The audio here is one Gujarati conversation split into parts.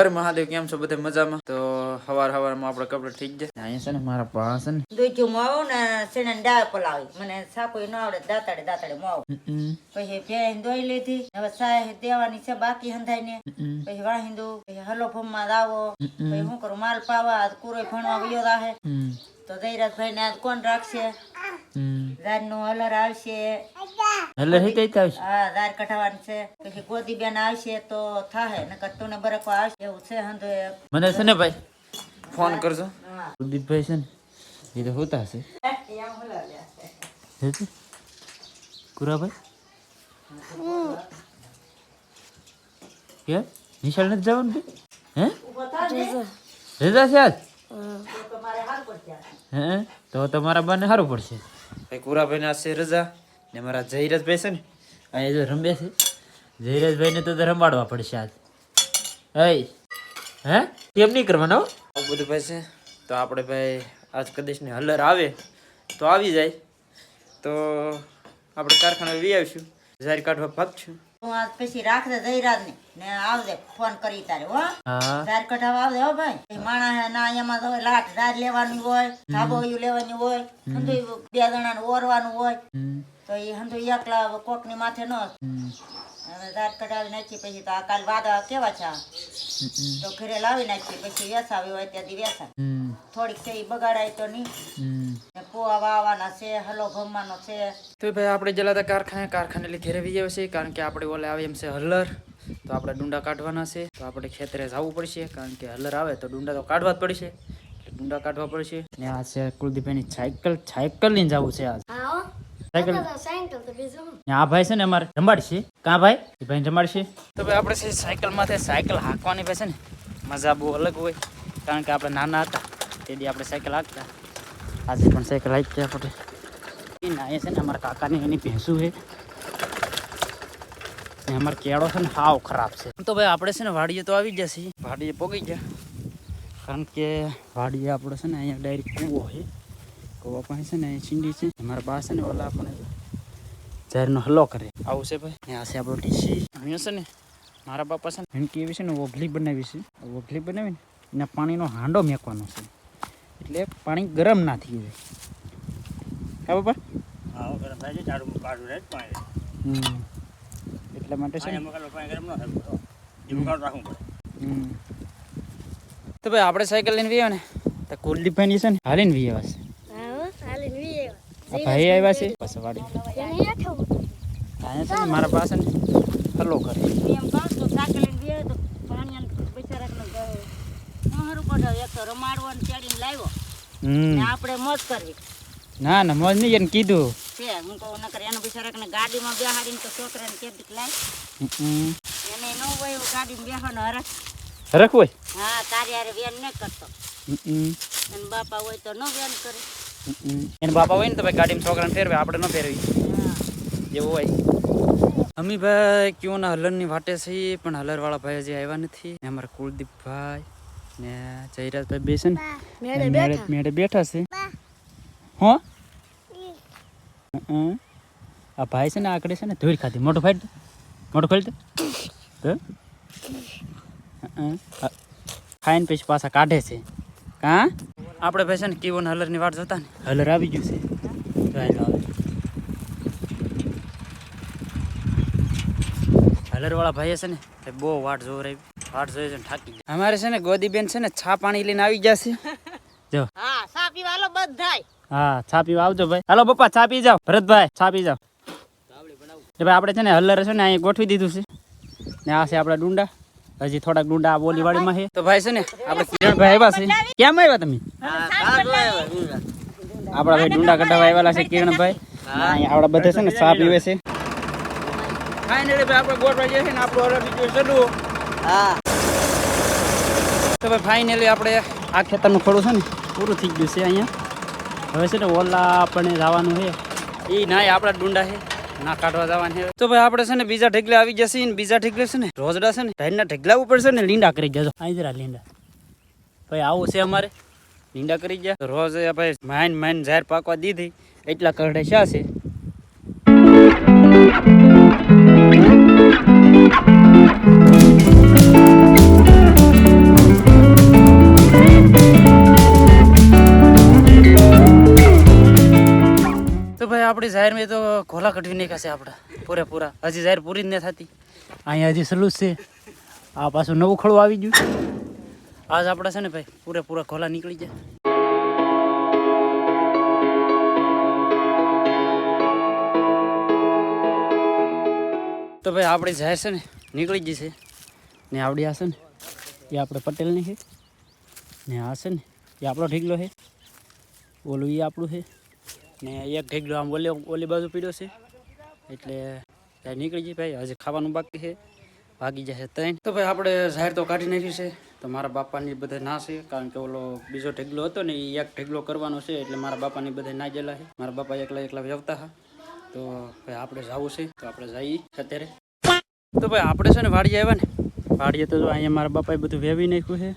હર મહાદેવ કેમ છો બધે મજામાં? તો હવાર હવારમાં આપણે કપડા ઠીક જાય અહીંયા છે ને મારા પા ને. દૂધ્યું માવું ને સેને દાળ પલાવી. મને સાપો ન આવડે દાતાડે દાતાડે માવું પછી ભેણ દોઈ લીધી. હવે સાય દેવાની છે બાકી હંધાઈ ને પછી વાહિંદુ પછી હલો ફમમાં દાવો પછી હું કરું માલ પાવા કુરો ભણવા વયો રાહે. તો દૈરાજભાઈ ને આજ કોણ રાખશે? હમ. રાતનું હલર આવશે. એટલે હી કઈ આવશે. હા દાર કઢાવવાનું છે. પછી ગોદી બેન આવશે તો થાહે નકર તુને બરકવા આવશે. એવું છે હંધો એક. મને છે ને ભાઈ? ફોન કરજો. હા. કુલદીપભાઈ છે ને એ તો હોતા હશે. એમ હલાવ્યા છે. હે તે? કુરાભાઈ? કે નિશાળ નથી જવાનું કે? હે? ઊભો થા ને. રજા છે આજ તો તમારે હાલ પડશે હે? તો તમારા બાને સારું પડશે. ભાઈ કુરાભાઈ ને છે રજા ને મારા જયરાજભાઈ છે ને અહીંયા જો રમે છે. જયરાજભાઈ ને તો તો રમાડવા પડશે આજ. હે? હે? કેમ નહીં કરવાનો આવું બધું ભાઈ છે. તો આપણે ભાઈ આજ કદાચ ને હલર આવે તો આવી જાય. તો આપણે કારખાના વી આવીશું. જારી કાઢવા ભાગશું. હું આજ પછી રાખજે જયરાજ ને ને આવજે ફોન કરી તારે હો. ધાર કઢાવા આવજે હો ભાઈ. એ માણા હે ના એમાં તો લાટ ધાર લેવાની હોય ધાબોયું લેવાની હોય હંધુય બે જણા ને ઓરવાનું હોય. તો એ હંધુ એકલા કોકની માથે ન ધાર કઢાવી નાખી પછી તો આ કાલ વાદળા કેવા છે તો ઘરે લાવી નાખી પછી વેસાવી હોય ત્યાંથી હમ, થોડીક છે બગાડાય તો નહીં. પોવા વાવવાના છે હલો ગમવાનો છે. તો ભાઈ આપણે જલાતા કારખાને કારખાને લીધે ઘેરે વી છે કારણ કે આપણે ઓલે આવે એમ છે હલર તો આપણે ડુંડા કાઢવાના છે. તો આપણે ખેતરે જવું પડશે કારણ કે હલર આવે તો ડુંડા તો કાઢવા જ પડશે. એટલે ડુંડા કાઢવા પડશે. ને આ છે કુલદીપની સાયકલ સાયકલ લઈને જવું છે આજ. સાયકલ? આ ભાઈ છે ને અમારે રમાડશે. કા ભાઈ? ભાઈ રમાડશે. તો ભાઈ આપણે સાયકલ માથે સાયકલ હાંકવાની ભાઈ છે ને. મજા બહુ અલગ હોય કારણ કે આપણે નાના હતા. તે દી આપણે સાયકલ હાંકતા. આજે પણ સાયકલ હાંકી આપણે. એ ના એ છે ને અમારા કાકાની એની ભેંસું છે. ને અમારો કેળો છે ને હાવ ખરાબ છે. તો ભાઈ આપણે છે ને વાડીએ તો આવી જશે વાડીએ પોગી ગયા. કારણ કે વાડીએ આપણે છે ને અહીંયા ડાયરેક્ટ કૂવો છે. કૂવા પાસે છે ને ચીંડી છે. અમારા બા છે ને ઓલા આપણે ઝેરનો હલ્લો કરે. આવું છે ભાઈ. આ છે આપણો ટીસી. અહીંયા છે ને મારા બાપા છે ને ભીણકી એવી છે ને ઓઘલી બનાવી છે. ઓઘલી બનાવીને એના પાણીનો હાંડો મેકવાનો છે. એટલે પાણી ગરમ ના થઈ જાય. હા બાપા? હમ. એટલા માટે છે ને? હમ. તો ભાઈ આપણે સાયકલ લઈને વીએ ને? તો કુલદીપભાઈ ની છે ને હાલીને વીએ છે ભાઈ આવ્યા છે. બસ વાડી. મારા પાસે ને હલ્લો કરે એમ કહું તો સાયકલ લઈને બે તો પાણી બિચારા હારું પડે એક તો રમાડવો ને ચડીને લાવ્યો. હમ. ને આપણે મોજ કરવી. ના ના મોજ નહીં એને કીધું. છે હું કહું નકર એનો બિચારા ગાડીમાં બેહાડીને તો છોકરાને કેદી લાય. હમ. એને ન હોય ગાડીમાં બેહવાનો હરખ. હરખ હોય? હા તારી હારે વેન ન કરતો. અને બાપા હોય તો ન વેન કરે. એને બાપા હોય ને તો ભાઈ ગાડીમાં છોકરાને ફેરવે આપણે ન ફેરવી હા. જેવું હોય. અમી ભાઈ ક્યુંના હલરની વાટે છે પણ હલરવાળા ભાઈ હજી આવ્યા નથી. અમારા અમારા કુલદીપભાઈ. ને જયરાજભાઈ બે. ને મેળે મેળે બેઠા? છે. હો? આ ભાઈ છે ને આકડે છે ને ધોઈ ખાધી. મોટો ફાઈટ મોટો ખોલી દે. ખાઈને પછી પાછા કાઢે છે. કા? આપણે ભાઈ છે ને હલર હલરની વાટ જોતા ને. હલર આવી ગયું છે. હલર વાળા ભાઈ છે ને બહુ વાટ જોવો આવી. વાટ જોઈ છે ને થાકી ગયા. અમારે છે ને ગોદીબેન છે ને છા પાણી લઈને આવી જશે જો. હા છા પીવા હાલો બધાય. હા છા પીવા આવજો ભાઈ. હાલો પપ્પા છા પી જાવ ભરતભાઈ છા પી જાવ એ ભાઈ આપણે છે ને હલર છે ને અહીંયા ગોઠવી દીધું છે. ને આ છે આપણા ડુંડા. હજી થોડાક ડુંડા આ બોલીવાડીમાં છે. તો ભાઈ છે ને આપણે કિરણભાઈ આવ્યા છે. કેમ આવ્યા તમે? આપણા ભાઈ ડુંડા કઢાવા આવેલા છે કિરણભાઈ. અહીંયા આપણા બધા છે ને ચા પીવે છે. ફાઇનલી ભાઈ આપણે ગોઠવા જઈએ છે ને આપણું હલર બીજું ચડવું હા. તો ભાઈ ફાઇનલી આપણે આ ખેતરનું ખોડું છે ને, પૂરું થઈ ગયું છે અહીંયા. હવે છે ને ઓલા આપણે જવાનું છે. એ ના આપણા ડુંડા છે, ના કાઢવા જવાનું તો ભાઈ આપણે છે ને બીજા ઢેગલે આવી જશે ને, બીજા ઢેગલે છે ને રોજડા છે ને ઢાઈના ઢેગલા ઉપર છે ને લીંડા કરી જજો અહીં જરા લીંડા. ભાઈ આવું છે અમારે, લીંડા કરી ગયા. રોજ ભાઈ માઇન માઇન ઝાર પાકવા દીધી, એટલા કરડે શા છે? આપણી જાહેરમાં તો ઘોલા કઢવી નાખ્યા છે આપણા પૂરેપૂરા. હજી જાહેર પૂરી જ ન થતી. અહીંયા હજી સલુસ છે. આ પાછું નવું ખડું આવી ગયું. આજ આપણા છે ને ભાઈ પૂરેપૂરા ઘોલા નીકળી જાય તો ભાઈ આપણી જાહેર છે ને નીકળી ગઈ છે. ને આવડી આ છે ને એ આપણે પટેલની છે. ને આ છે ને એ આપણો ઢીકલો છે. ઓલું એ આપણું છે. ને એક ઢેગલો આમ ઓલી ઓલી બાજુ પીડ્યો છે. એટલે નીકળી જાય ભાઈ. હજી ખાવાનું બાકી છે. ભાગી જશે ત્રણ. તો ભાઈ આપણે જાહેર તો કાઢી નાખ્યું છે. તો મારા બાપાની બધા ના છે, કારણ કે ઓલો બીજો ઢેગલો હતો ને એ એક ઢેગલો કરવાનો છે, એટલે મારા બાપાની બધે ના ગયેલા છે. મારા બાપા એકલા એકલા વ્યવતા હા તો ભાઈ આપણે જવું છે. તો આપણે જઈએ અત્યારે. તો ભાઈ આપણે છે ને વાડીએ આવ્યા ને. વાડીએ તો અહીંયા મારા બાપાએ બધું વેવી નાખ્યું છે.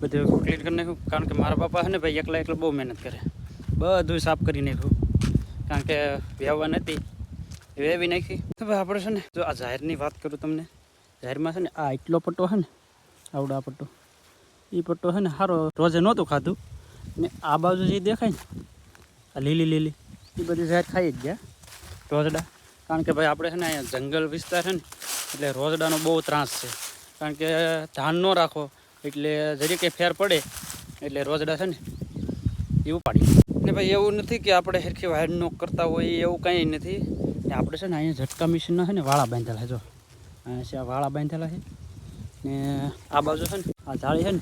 બધું ક્લીન કરી નાખ્યું. કારણ કે મારા બાપા છે ને ભાઈ એકલા એકલા બહુ મહેનત કરે. બધું સાફ કરી નાખ્યું. કારણ કે વ્યવવા નથી. વેવી નાખી. હવે આપણે છે ને, જો આ જાહેરની વાત કરું તમને જાહેરમાં છે ને આ એટલો પટ્ટો છે ને, આવડો આ પટ્ટો એ પટ્ટો છે ને સારો રોજે નહોતું ખાધું. ને આ બાજુ જે દેખાય ને, આ લીલી લીલી એ બધી જાહેર ખાઈ જ ગયા. રોજડા. કારણ કે ભાઈ આપણે છે ને અહીંયા જંગલ વિસ્તાર છે ને, એટલે રોજડાનો બહુ ત્રાસ છે. કારણ કે ધાન ન રાખો, એટલે જરી કંઈ ફેર પડે, એટલે રોજડા છે ને એવું ઉપાડી. ને ભાઈ એવું નથી કે આપણે સરખી વાયર નો કરતા હોય, એવું કંઈ નથી. ને આપણે છે ને અહીંયા ઝટકા મશીનના છે ને વાળા બાંધેલા જો. અહીંયા છે આ વાળા બાંધેલા છે. ને આ બાજુ છે ને, આ જાળી છે ને,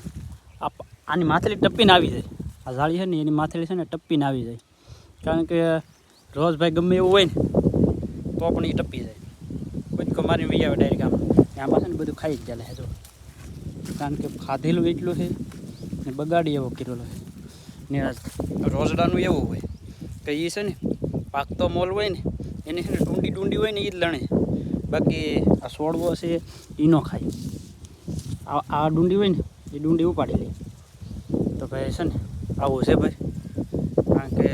આ આની માથેલી ટપ્પીને આવી જાય. આ જાળી છે ને, એની માથેલી છે ને ટપ્પીને આવી જાય. કારણ કે રોજ ભાઈ ગમે એવું હોય ને, તો પણ એ ટપ્પી જાય. બચકો મારી વી આવે ડાયરેક્ટ આમ. આમાં છે ને બધું ખાઈ જ છે, જો. કારણ કે ખાધેલું એટલું છે ને બગાડી એવો કરેલો છે. ને રોઝડાનું એવું હોય. કે એ છે ને પાકતો મોલ હોય ને, એની છે ને ડુંડી ડુંડી હોય ને એ જ લણે. બાકી આ સોડવો છે એ ન ખાય. આ આ ડુંડી હોય ને એ ડુંડી ઉપાડી લે. તો ભાઈ છે ને, આવું છે ભાઈ. કારણ કે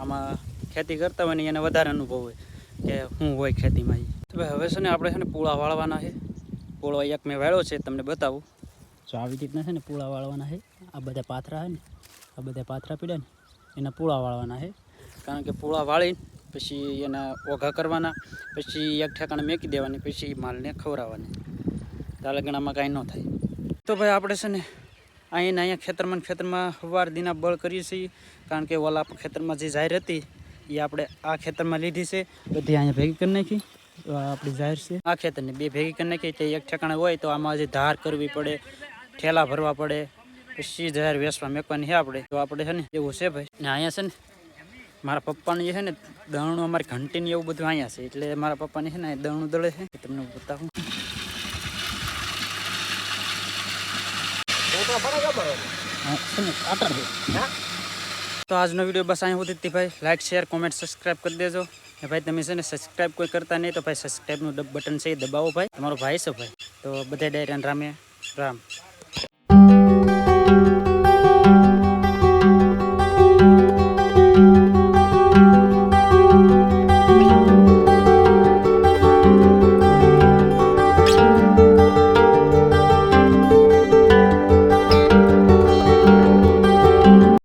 આમાં ખેતી કરતા હોય ને એને વધારે અનુભવ હોય કે શું હોય ખેતીમાં એ તો ભાઈ હવે છે ને આપણે છે ને પૂળા વાળવાના છે. પૂળો એક મેં વાળ્યો છે, તમને બતાવું. જો આવી રીતના છે ને પૂળા વાળવાના છે, આ બધા પાથરા છે ને આ બધા પાથરા પીડ્યા ને, એના પૂળા વાળવાના છે. કારણ કે પૂળા વાળીને પછી એના ઓઘા કરવાના, પછી એક ઠેકાણે મેકી દેવાની, પછી માલને ખવડાવવાની. દાલગણામાં કાંઈ ન થાય. તો ભાઈ આપણે છે ને અહીંયા અહીંયા ખેતરમાં ખેતરમાં સવાર દીના બળ કરીએ છીએ. કારણ કે ઓલા ખેતરમાં જે જાહેર હતી એ આપણે આ ખેતરમાં લીધી છે. બધી અહીંયા ભેગી કરી નાખી. આપણી જાહેર છે. આ ખેતરની બે ભેગી કરી નાખી તે એક ઠેકાણે હોય તો આમાં જે ધાર કરવી પડે, ઠેલા ભરવા પડે પછી જાહેર વેસવા મેકવાની છે આપણે. તો આપણે છે ને એવું છે ભાઈ. ને અહીંયા છે ને મારા પપ્પાને જે છે ને દણું અમારી ઘંટીની એવું બધું અહીંયા છે. એટલે મારા પપ્પાને છે ને દણું દળે છે. એ તમને હું બતાવું. હા, છે ને કાટર છે. તો આજનો વીડિયો બસ અહીંયા સુધી જ હતી ભાઈ. લાઈક શેર કોમેન્ટ સબસ્ક્રાઈબ કરી દેજો. ને ભાઈ તમે છે ને સબસ્ક્રાઈબ કોઈ કરતા નહીં તો ભાઈ સબસ્ક્રાઈબનું બટન છે એ દબાવો ભાઈ. તમારો ભાઈ છે ભાઈ. તો બધા ડાયરાન રામે રામ.